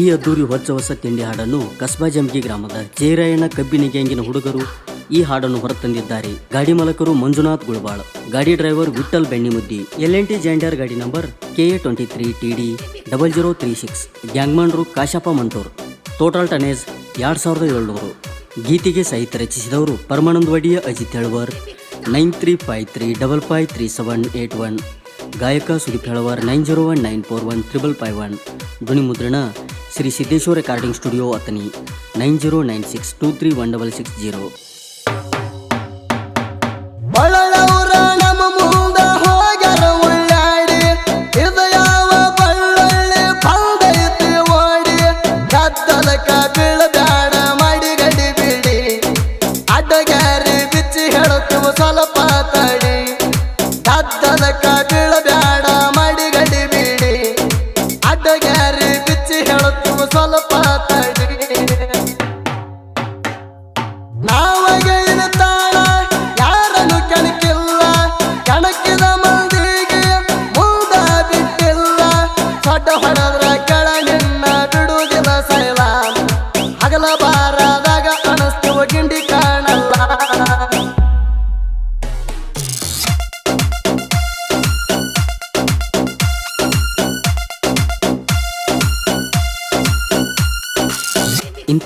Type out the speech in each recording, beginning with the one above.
ಈ ಅದ್ದೂರಿ ಹೊಚ್ಚ ಹೊಸ ತಿಂಡಿ ಹಾಡನ್ನು ಕಸ್ಬಾ ಜಂಗಿ ಗ್ರಾಮದ ಜಯರಾಯಣ್ಣ ಕಬ್ಬಿನ ಗ್ಯಾಂಗಿನ ಹುಡುಗರು ಈ ಹಾಡನ್ನು ಹೊರತಂದಿದ್ದಾರೆ. ಗಾಡಿ ಮಾಲಕರು ಮಂಜುನಾಥ್ ಗುಳಬಾಳ್ ಗಾಡಿ driver Vithal Bennimuddi, L N T gender ಗಾಡಿ number K A twenty three T D double zero three six, ಗ್ಯಾಂಗ್ಮನ್ರು Kashappa Mantur, total tonnage ಎರಡು ಸಾವಿರದ ಏಳ್ನೂರು. ಗೀತೆಗೆ ಸಾಹಿತ್ಯ ರಚಿಸಿದವರು Paramanand Vadiya, Ajit Helavar, nine three five three double five three seven eight one, ಗಾಯಕ Sudeep Helavar nine zero one nine four one, triple five one ಧ್ವನಿ ಮುದ್ರಣ Shri Siddeshwara recording studio Athani nine zero nine six two three one double six zero. ಬಳಲವ್ರ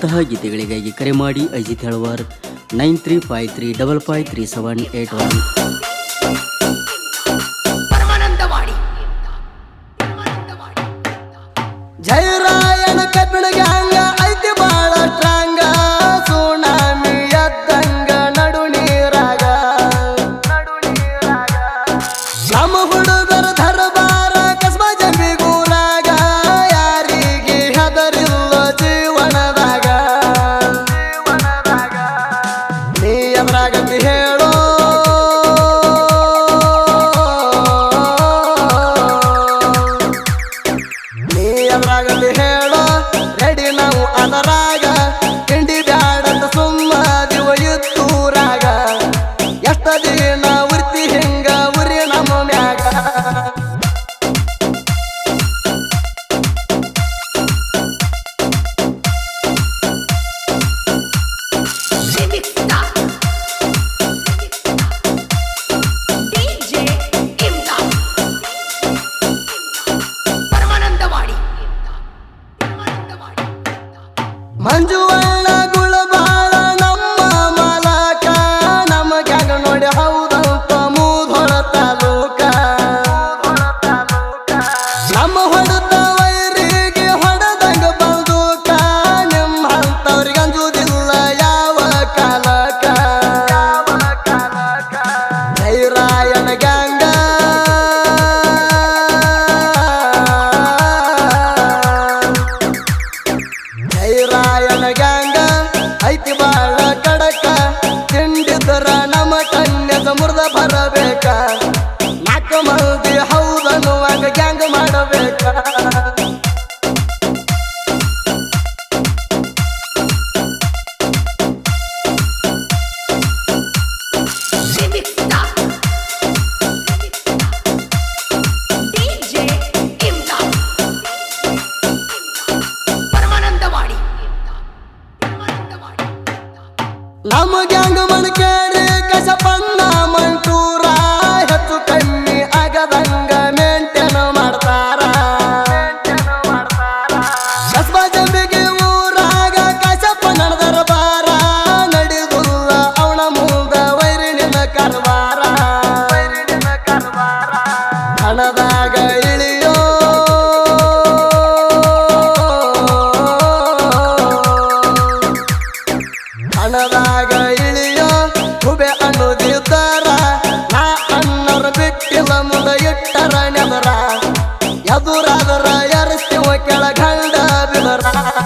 ಇಂತಹ ಗೀತೆಗಳಿಗಾಗಿ ಕರೆ ಮಾಡಿ Ajit Helavar nine three five three double five three seven eight one. ಮಂಜುವಣ್ಣ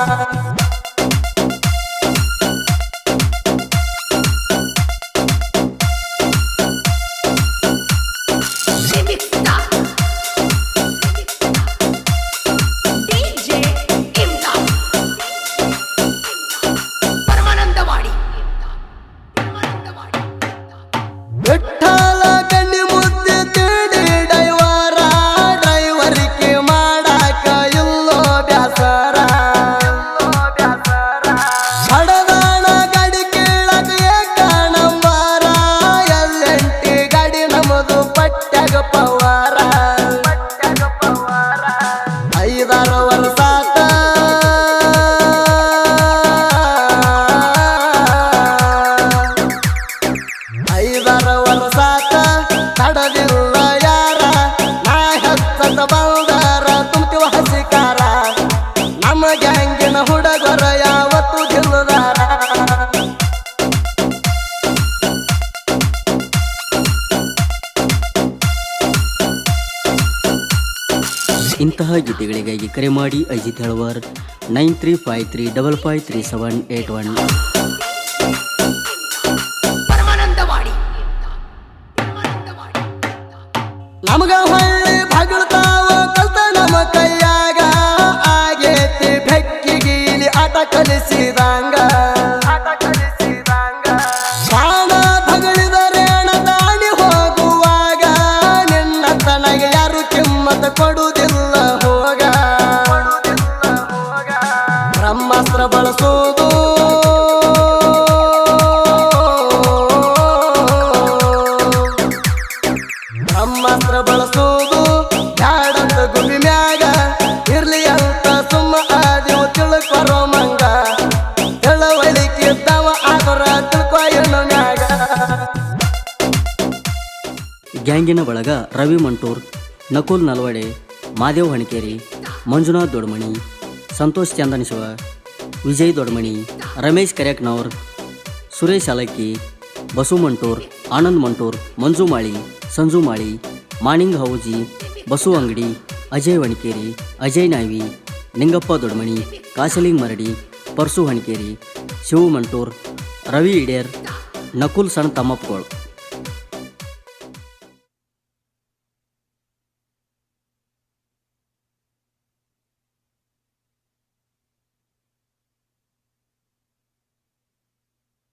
Bye. ನಮ್ಮ ಗ್ಯಾಂಗಿನ ಹುಡುಗರ ಯಾವತ್ತು ಗೆಲ್ಲದಾರ ಇಂತಹ ಗೀತೆಗಳಿಗಾಗಿ ಕರೆ ಮಾಡಿ Ajit Helavar nine three five three double five three seven eight one. Paramanandavadi Paramanandavadi ನಮಗ ಕಿಮ್ಮತ್ತ ಕೊಡುವುದಿಲ್ಲ ಹೋಗ. ಬ್ರಹ್ಮಾಸ್ತ್ರ ಬಳಸೋದು ಬ್ರಹ್ಮಾಸ್ತ್ರ ಬಳಸೋದು ಬ್ಯಾಡಂತ ಗುಬಿ ಮ್ಯಾಗ ಇರ್ಲಿ ಅಂತ ಸುಮ್ಮ ಆದಿವು ತಿಳ್ಕೊರೋ ಮಂಗ ತಿಳವಳಿಕೆ ತವ ಆದರ ತಿಳ್ಕೊ ಮ್ಯಾಗ. ಗ್ಯಾಂಗಿನ ಬಳಗ ರವಿ ಮಂಟೂರ್ ನಕುಲ್ ನಲ್ವಡೆ, ಮಾದೇವ್ ಹಣಕೇರಿ, ಮಂಜುನಾಥ್ ದೊಡ್ಮಣಿ, ಸಂತೋಷ್ ಚಂದನಶಿವ ವಿಜಯ್ ದೊಡ್ಮಣಿ, ರಮೇಶ್ ಕರ್ಯಾಕ್ನವರ್, ಸುರೇಶ್ ಅಲಕ್ಕಿ ಬಸು ಮಂಟೂರ್, ಆನಂದ್ ಮಂಟೂರ್, ಮಂಜು ಮಾಳಿ, ಸಂಜು ಮಾಳಿ, ಮಾಣಿಂಗ್ ಹೌಜಿ, ಬಸು ಅಂಗಡಿ, ಅಜಯ್ ವಣಿಕೇರಿ ಅಜಯ್ ನಾಯ್ವಿ, ನಿಂಗಪ್ಪ ದೊಡ್ಮಣಿ, ಕಾಶಲಿಂಗ್ ಮರಡಿ, ಪರ್ಸು ಹಣಿಕೇರಿ, ಶಿವು ಮಂಟೂರ್, ರವಿ ಇಡೇರ್ ನಕುಲ್ ಸಣ್ಣ ತಮ್ಮಪ್ಪಗಳು.